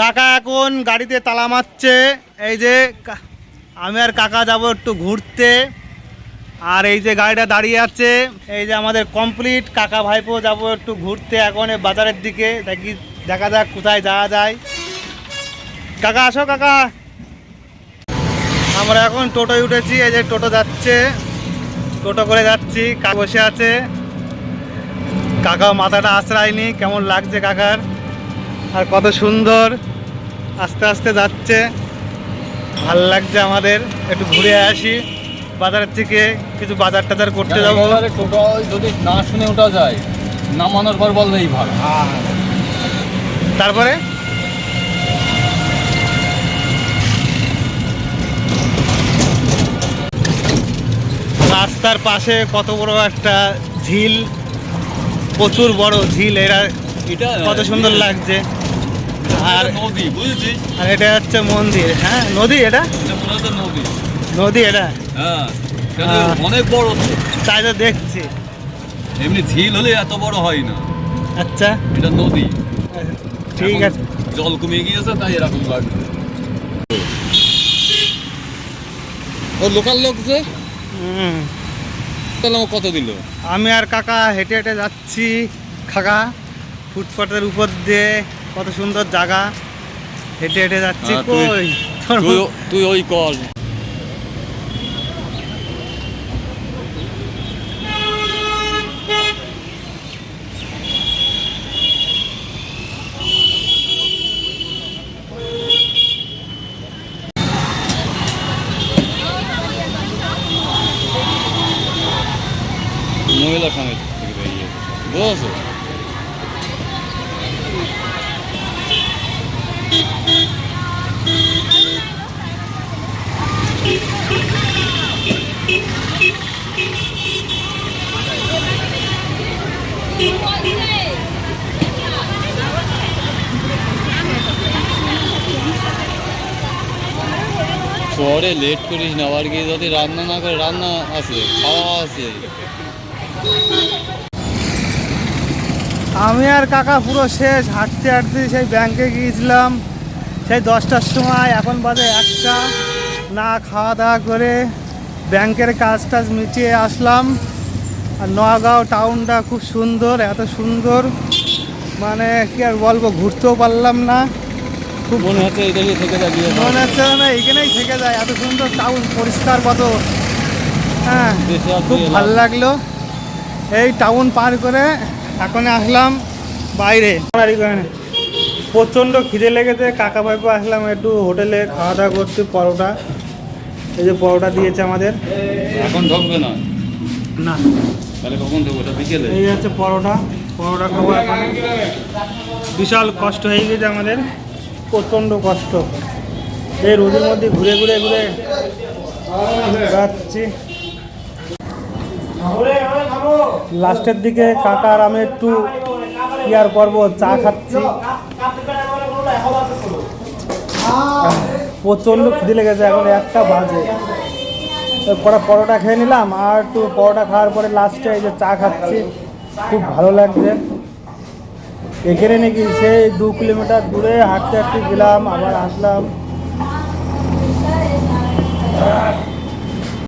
কাকা এখন গাড়িতে তালা মারছে। এই যে আমি আর কাকা যাব একটু ঘুরতে। আর এই যে গাড়িটা দাঁড়িয়ে আছে, এই যে আমাদের কমপ্লিট কাকা ভাইপো যাব একটু ঘুরতে এখন বাজারের দিকে। দেখি, দেখা যাক কোথায় যাওয়া যায়। কাকা আসো কাকা। আমরা এখন টোটোয় উঠেছি, এই যে টোটো যাচ্ছে। টোটো করে যাচ্ছি, কাকা বসে আছে। কাকা মাথাটা আশ্রায়নি কেমন লাগছে কাকার? আর কত সুন্দর আস্তে আস্তে যাচ্ছে। ভালো লাগছে আমাদের। একটু ঘুরে আসি। বাজারের থেকে কিছু বাজার টাজার করতে যাব। টোটো যদি না শুনে ওঠা যায় নামানোর পর বললেই ভালো। তারপরে? রাস্তার পাশে কত বড় একটা ঝিল। প্রচুর বড় ঝিল। এরা এটা কত সুন্দর লাগছে। আর নদী বুঝেছিস? আর এটা হচ্ছে মন্দির হ্যাঁ? নদী এটা? নদী। নদী এটা? হ্যাঁ হ্যাঁ। অনেক বড় তো। তাই তো দেখছি। এমনি ঝিল হলে এত বড় হয় না। আচ্ছা। এটা নদী। ঠিক আছে। জল কমে গিয়েছে তাই এরকম লাগছে ও লোকাল লোক যে? কত দিল? আমি আর কাকা হেঁটে হেঁটে যাচ্ছি কাকা। ফুটপাতের উপর দিয়ে কত সুন্দর জায়গা। হেঁটে হেঁটে যাচ্ছি হ্যাঁ, কই? তুই ওই কর। মহিলা সমেত থেকে বেরিয়ে বুঝেছ? শহরে লেট করিস না, আবার গিয়ে যদি রান্না না করে, রান্না আছে, খাওয়া আছে। আমি আর কাকা পুরো শেষ, হাঁটতে হাঁটতে সেই ব্যাংকে গিয়েছিলাম, সেই দশটার সময়, এখন বাজে একটা। না খাওয়া দাওয়া করে ব্যাংকের কাজ টাজ মিটিয়ে আসলাম। আর নগাঁও টাউনটা খুব সুন্দর এত সুন্দর। মানে কি আর বলব ঘুরতেও পারলাম না। খুব মনে হচ্ছে এই থেকে যাবি মনে হচ্ছে না এখানেই থেকে যায় এত সুন্দর টাউন পরিষ্কার কত। হ্যাঁ খুব ভালো লাগল। এই টাউন পার করে এখন আসলাম বাইরে। প্রচণ্ড খিদে লেগেছে কাকা ভাইপো আসলাম একটু হোটেলে খাওয়া দাওয়া করছি পরোটা। এই যে পরোটা দিয়েছে আমাদের এখন ঢুকবে না না তাহলে কখন ঢুকবে ওটা বিকেলে এই হচ্ছে পরোটা পরোটা খাব এখন বিশাল কষ্ট হয়ে গেছে আমাদের প্রচণ্ড কষ্ট এই রোদের মধ্যে ঘুরে ঘুরে ঘুরে যাচ্ছি লাস্টের দিকে কাকা আর আমি একটু কি আর করব চা খাচ্ছি প্রচণ্ড খিদে লেগেছে, এখন একটা বাজে। পরে পরোটা খেয়ে নিলাম, আর একটু পরোটা খাওয়ার পরে লাস্টে এই যে চা খাচ্ছি, খুব ভালো লাগছে। এখানে নাকি সেই দু কিলোমিটার দূরে হাঁটতে হাঁটতে গেলাম, আবার আসলাম।